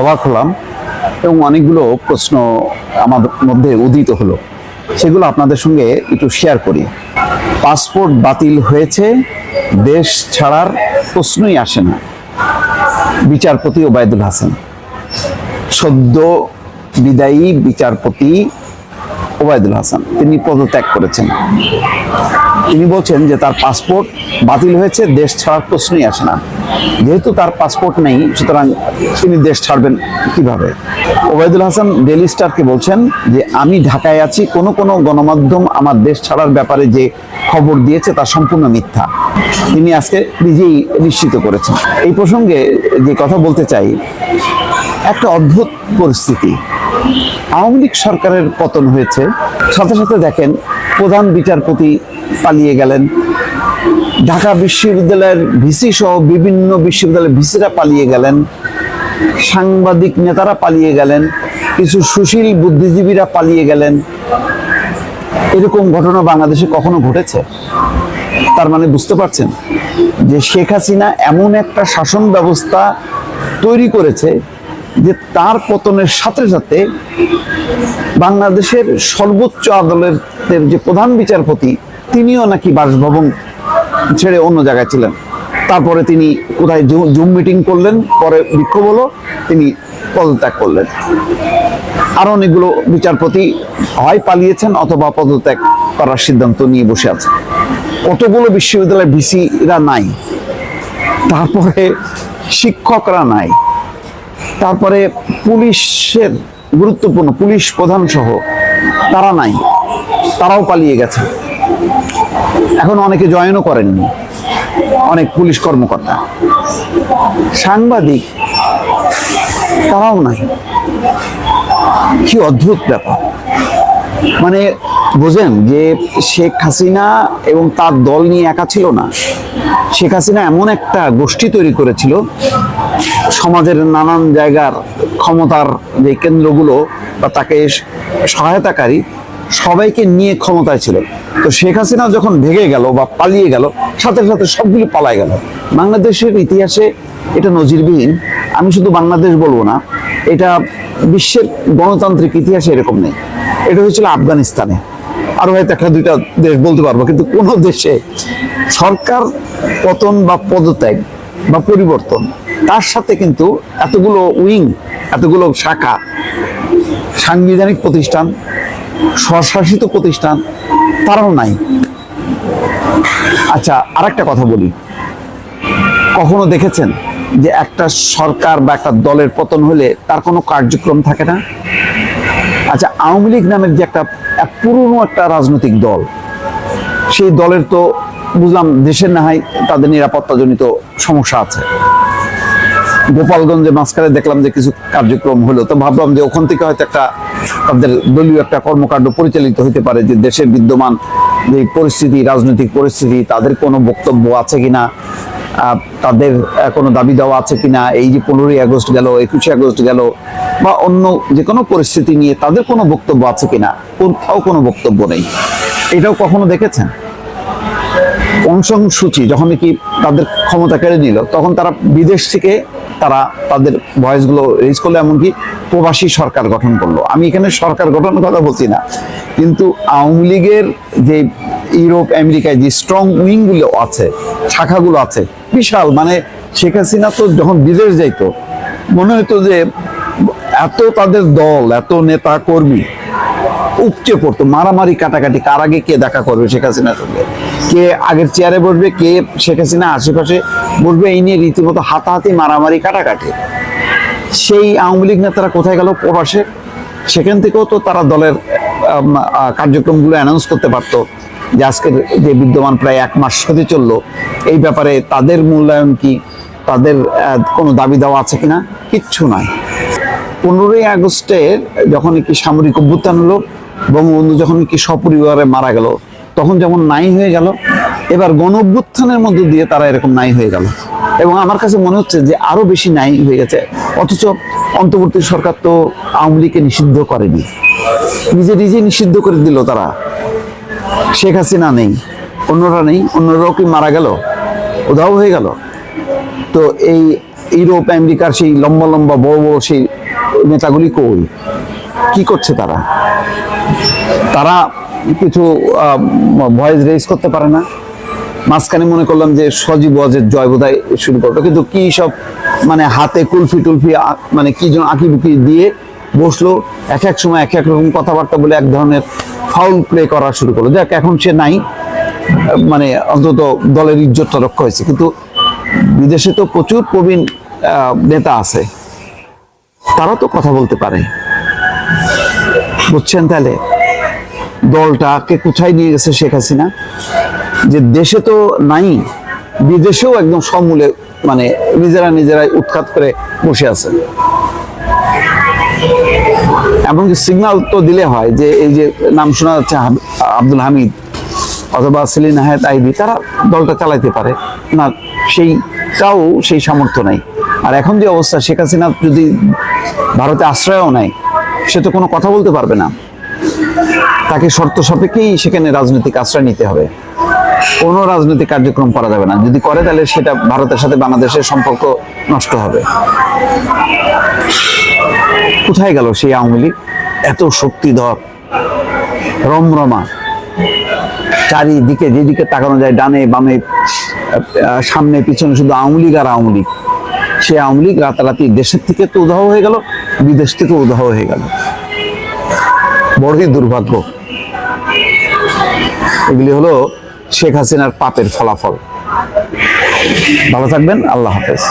অবাক হলাম এবং অনেকগুলো প্রশ্ন আমার মধ্যে উদিত হলো। সেগুলো আপনাদের সঙ্গে একটু শেয়ার করি। পাসপোর্ট বাতিল হয়েছে, দেশ ছাড়ার প্রশ্নই আসে না। বিচারপতি ওবায়দুল হাসান। সদ্য বিদায়ী বিচারপতি ওবায়দুল হাসান, তিনি পদত্যাগ করেছেন। তিনি বলছেন যে তার পাসপোর্ট বাতিল হয়েছে, দেশ ছাড়ার প্রশ্নই আসে না। যেহেতু তার পাসপোর্ট নেই, সুতরাং তিনি দেশ ছাড়বেন কীভাবে? ওবায়দুল হাসান ডেলি স্টারকে বলছেন যে, আমি ঢাকায় আছি, কোনো কোনো গণমাধ্যম আমার দেশ ছাড়ার ব্যাপারে যে খবর দিয়েছে তা সম্পূর্ণ মিথ্যা। তিনি আজকে নিজেই নিশ্চিত করেছেন। এই প্রসঙ্গে যে কথা বলতে চাই, একটা অদ্ভুত পরিস্থিতি। আওয়ামী লীগ সরকারের পতন হয়েছে, সাথে সাথে দেখেন প্রধান বিচারপতি পালিয়ে গেলেন। ঢাকা বিশ্ববিদ্যালয়ের ভিসি সহ বিভিন্ন বিশ্ববিদ্যালয়ের ভিসিরা পালিয়ে গেলেন। সাংবাদিক নেতারা পালিয়ে গেলেন। কিছু সুশীল বুদ্ধিজীবীরা পালিয়ে গেলেন। এরকম ঘটনা বাংলাদেশে কখনো ঘটেছে? তার মানে বুঝতে পারছেন যে শেখ হাসিনা এমন একটা শাসন ব্যবস্থা তৈরি করেছে যে তার পতনের সাথে সাথে বাংলাদেশের সর্বোচ্চ আদালতের যে প্রধান বিচারপতি, তিনিও নাকি বাসভবন ছেড়ে অন্য জায়গায় ছিলেন। তারপরে তিনি কোথায় জুম মিটিং করলেন, পরে বিক্ষোভ হলো, তিনি পদত্যাগ করলেন। আর অনেকগুলো বিচারপতি হয় পালিয়েছেন অথবা পদত্যাগ করার সিদ্ধান্ত নিয়ে বসে আছেন। কতগুলো বিশ্ববিদ্যালয়ের ভিসিরা নাই, তারপরে শিক্ষকরা নাই, তারপরে পুলিশের গুরুত্বপূর্ণ পুলিশ প্রধান সহ তারা নাই, তারাও পালিয়ে গেছে। এখন অনেকে জয়েনও করেননি। অনেক পুলিশ কর্মকর্তা। সাংবাদিক, তারাও নাই। কি অদ্ভুত ব্যাপার। মানে বোঝেন যে শেখ হাসিনা এবং তার দল নিয়ে একা ছিল না। শেখ হাসিনা এমন একটা গোষ্ঠী তৈরি করেছিল, সমাজের নানান জায়গার ক্ষমতার যে কেন্দ্রগুলো বা তাকে সহায়তাকারী সবাইকে নিয়ে ক্ষমতায় ছিল। তো শেখ হাসিনা যখন ভেঙে গেল বা পালিয়ে গেল, সাথে সাথে সবগুলো পালায় গেল। বাংলাদেশের ইতিহাসে এটা নজিরবিহীন। আমি শুধু বাংলাদেশ বলব না, এটা বিশ্বের গণতান্ত্রিক ইতিহাসে এরকম নেই। এটা হয়েছিল আফগানিস্তানে। আরও হয়তো একটা দুইটা দেশ বলতে পারব, কিন্তু কোনো দেশে সরকার পতন বা পদত্যাগ বা পরিবর্তন, তার সাথে কিন্তু এতগুলো উইং, এতগুলো শাখা, সাংবিধানিক প্রতিষ্ঠান স্বশাসিত প্রতিষ্ঠান, তারাও নাই। আচ্ছা আর একটা কথা বলি। কখনো দেখেছেন যে একটা সরকার বা একটা দলের পতন হলে তার কোনো কার্যক্রম থাকে না? আচ্ছা আওয়ামী লীগ নামের যে একটা, এক পুরনো একটা রাজনৈতিক দল, সেই দলের তো বুঝলাম দেশের না হয় তাদের নিরাপত্তাজনিত সমস্যা আছে। গোপালগঞ্জে মাঝখানে দেখলাম যে কিছু কার্যক্রম হলো। তো ভাবলাম যে ওখান থেকে হয়তো একটা তাদের দলীয় একটা কর্মকাণ্ড পরিচালিত হতে পারে যে দেশে বিদ্যমান যে পরিস্থিতি, রাজনৈতিক পরিস্থিতি, তাদের কোনো বক্তব্য আছে কিনা তাদের কোনো দাবি দেওয়া আছে কিনা, এই যে পনেরোই আগস্ট গেল, একুশে আগস্ট গেল, বা অন্য যে কোনো পরিস্থিতি নিয়ে তাদের কোনো বক্তব্য আছে কিনা, কোথাও কোনো বক্তব্য নেই। এটাও কখনো দেখেছেন? অনশন সূচি যখন কি তাদের ক্ষমতা কেড়ে নিল, তখন তারা বিদেশ থেকে তারা তাদের ভয়েসগুলো রেজ করল, এমনকি প্রবাসী সরকার গঠন করল। আমি এখানে সরকার গঠনের কথা বলছি না, কিন্তু আওয়ামী লীগের যে ইউরোপ, আমেরিকায় যে স্ট্রং উইংগুলো আছে, শাখাগুলো আছে, বিশাল মানে শেখ হাসিনা তো যখন বিদেশ যাইতো, মনে হতো যে এত তাদের দল, এত নেতা কর্মী উপচে পড়তো, মারামারি কাটাকাটি, কার আগে কে দেখা করবে শেখ হাসিনার সঙ্গে কে আগের চেয়ারে বসবে, কে শেখ হাসিনা আশেপাশে বসবে, এই নিয়ে রীতিমতো হাতাহাতি মারামারি কাটাকাটি। সেই আওয়ামী লীগ নেতারা কোথায় গেল? প্রবাসে। সেখান থেকেও তো তারা দলের কার্যক্রমগুলো অ্যানাউন্স করতে পারতো যে আজকের যে বিদ্যমান প্রায় এক মাস হতে চলল। এই ব্যাপারে তাদের মূল্যায়ন কি? তাদের কোনো দাবি দেওয়া আছে কিনা? কিচ্ছু নয় পনেরোই আগস্টের যখন একটি সামরিক অভ্যুত্থান হলো বঙ্গবন্ধু যখন কি সপরিবারে মারা গেল, তখন যেমন নাই হয়ে গেল, এবার গণ অভ্যুত্থানের মধ্য দিয়ে তারা এরকম নাই হয়ে গেল। এবং আমার কাছে মনে হচ্ছে যে আরও বেশি নাই হয়ে গেছে। অথচ অন্তর্বর্তী সরকার তো আওয়ামী লীগকে নিষিদ্ধ করেনি। নিজে নিজে নিষিদ্ধ করে দিল তারা। শেখ হাসিনা নেই, অন্যরা নেই, অন্যরাও কি মারা গেল? উধাও হয়ে গেল। তো এই ইউরোপ, আমেরিকার সেই লম্বা লম্বা, বড় বড় সেই নেতাগুলি কই? কি করছে তারা? তারা কিছু ভয়েস রেজ করতে পারে না। মাঝখানে মনে করলাম যে সজীব ওয়াজের জয় বোধহয় শুরু করল। কিন্তু কি সব মানে হাতে কুলফি টুলফি মানে কি জন আঁকি বুকি দিয়ে বসল, এক এক সময় এক এক রকম কথাবার্তা বলে এক ধরনের ফাউল প্লে করা শুরু করল। যাক, এখন সে নাই মানে অন্তত দলের ইজ্জতটা রক্ষা হয়েছে। কিন্তু বিদেশে তো প্রচুর প্রবীণ নেতা আছে। তারা তো কথা বলতে পারে। বুঝছেন তাহলে? দলটাকে কোথায় নিয়ে গেছে শেখ হাসিনা? যে দেশে তো নাই, বিদেশেও একদম সমূলে মানে নিজেরা নিজেরাই উৎখাত করে বসে আছে। এমনকি সিগন্যাল তো দিলে হয় যে এই যে নাম শোনা যাচ্ছে আব্দুল হামিদ অথবা সেলিন হায়াত আইবি, তারা দলটা চালাইতে পারে। না সেইটাও সেই সামর্থ্য নাই। আর এখন যে অবস্থা, শেখ হাসিনা যদি ভারতে আশ্রয়ও নেয়, সে তো কোনো কথা বলতে পারবে না। তাকে শর্ত সাপেক্ষেই সেখানে রাজনৈতিক আশ্রয় নিতে হবে। কোনো রাজনৈতিক কার্যক্রম করা যাবে না। যদি করে, তাহলে সেটা ভারতের সাথে বাংলাদেশের সম্পর্ক নষ্ট হবে। কোথায় গেল সেই আওয়ামী লীগ? এত শক্তিধর, রমরমা, চারিদিকে যেদিকে তাকানো যায় ডানে বামে, সামনে পিছনে শুধু আওয়ামী লীগ আর আওয়ামী লীগ। সে আওয়ামী লীগ রাতারাতি দেশের থেকে তো উদাহ হয়ে গেল, বিদেশ থেকে উদাহ হয়ে গেল। বড়ই দুর্ভাগ্য। এগুলি হলো শেখ হাসিনার পাপের ফলাফল। ভালো থাকবেন আল্লাহ হাফেজ।